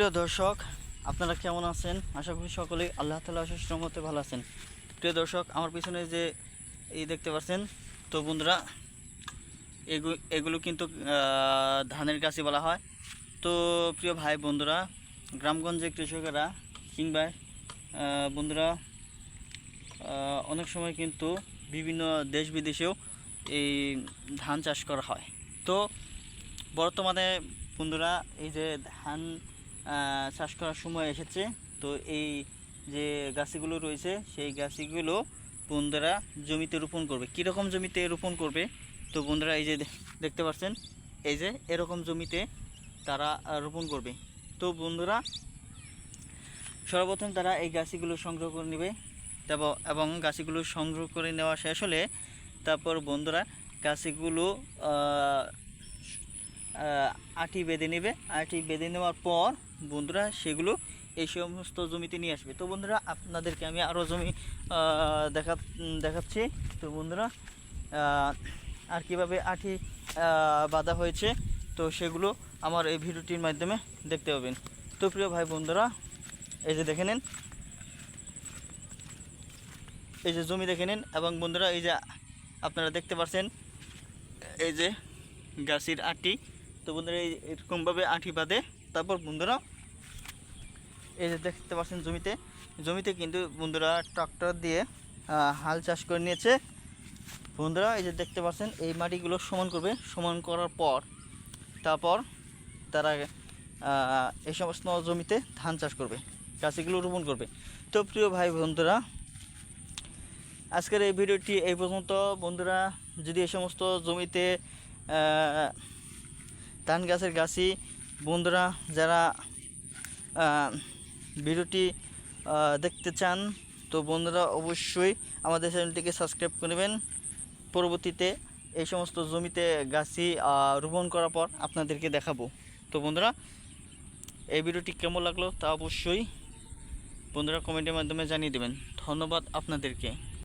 প্রিয় দর্শক, আপনারা কেমন আছেন? আশা করি সকলেই আল্লাহ তালা অশেষ রহমতে ভালো আছেন। প্রিয় দর্শক, আমার পিছনে যে এই দেখতে পাচ্ছেন, তো বন্ধুরা এগুলো কিন্তু ধানের গাছই বলা হয়। তো প্রিয় ভাই বন্ধুরা গ্রামগঞ্জে কৃষকেরা কিংবা বন্ধুরা অনেক সময় কিন্তু বিভিন্ন দেশ বিদেশেও এই ধান চাষ করা হয়। তো বর্তমানে বন্ধুরা, এই যে ধান চাষ করার সময় এসেছে। তো এই যে গাছিগুলো রয়েছে, সেই গাছিগুলো বন্ধুরা জমিতে রোপণ করবে। কীরকম জমিতে রোপণ করবে? তো বন্ধুরা এই যে দেখতে পাচ্ছেন, এই যে এরকম জমিতে তারা রোপণ করবে। তো বন্ধুরা, সর্বপ্রথম তারা এই গাছিগুলো সংগ্রহ করে নেবে। এবং গাছিগুলো সংগ্রহ করে নেওয়া শেষ হলে তারপর বন্ধুরা গাছিগুলো আটি বেঁধে নেবে। আটি বেঁধে নেওয়ার পর বন্ধুরা সেগুলো এই সমস্ত জমিতে নিয়ে আসবে। তো বন্ধুরা, আপনাদেরকে আমি আরও জমি দেখা, দেখাচ্ছি। তো বন্ধুরা আর কীভাবে আটি বাঁধা হয়েছে, তো সেগুলো আমার এই ভিডিওটির মাধ্যমে দেখতে পাবেন। তো প্রিয় ভাই বন্ধুরা, এই যে দেখে নিন। এই যে জমি দেখে নিন এবং বন্ধুরা, এই যে আপনারা দেখতে পাচ্ছেন এই যে গাছের আটি। তো বন্ধুরা এরকমভাবে আটি বাঁধে। তারপর বন্ধুরা, এই যে দেখতে পাচ্ছেন জমিতে। জমিতে কিন্তু বন্ধুরা ট্রাক্টর দিয়ে হাল চাষ করে নিয়েছে। বন্ধুরা, এই যে দেখতে পাচ্ছেন, এই মাটিগুলো সমান করবে। সমান করার পর, তারপর তারা এই সমস্ত জমিতে ধান চাষ করবে, গাছগুলো রোপণ করবে। তো প্রিয় ভাই বন্ধুরা, আজকের এই ভিডিওটি এই পর্যন্ত। বন্ধুরা, যদি এই সমস্ত জমিতে ধান গাছের গাছি। বন্ধুরা, যারা ভিডিওটি দেখতে চান, তো বন্ধুরা অবশ্যই আমাদের চ্যানেলটিকে সাবস্ক্রাইব করবেন পরবর্তীতে এই সমস্ত জমিতে গাছি রোপণ করার পর আপনাদেরকে দেখাবো। তো বন্ধুরা, এই ভিডিওটি কেমন লাগল তা অবশ্যই বন্ধুরা কমেন্টের মাধ্যমে জানিয়ে দেবেন। ধন্যবাদ আপনাদেরকে।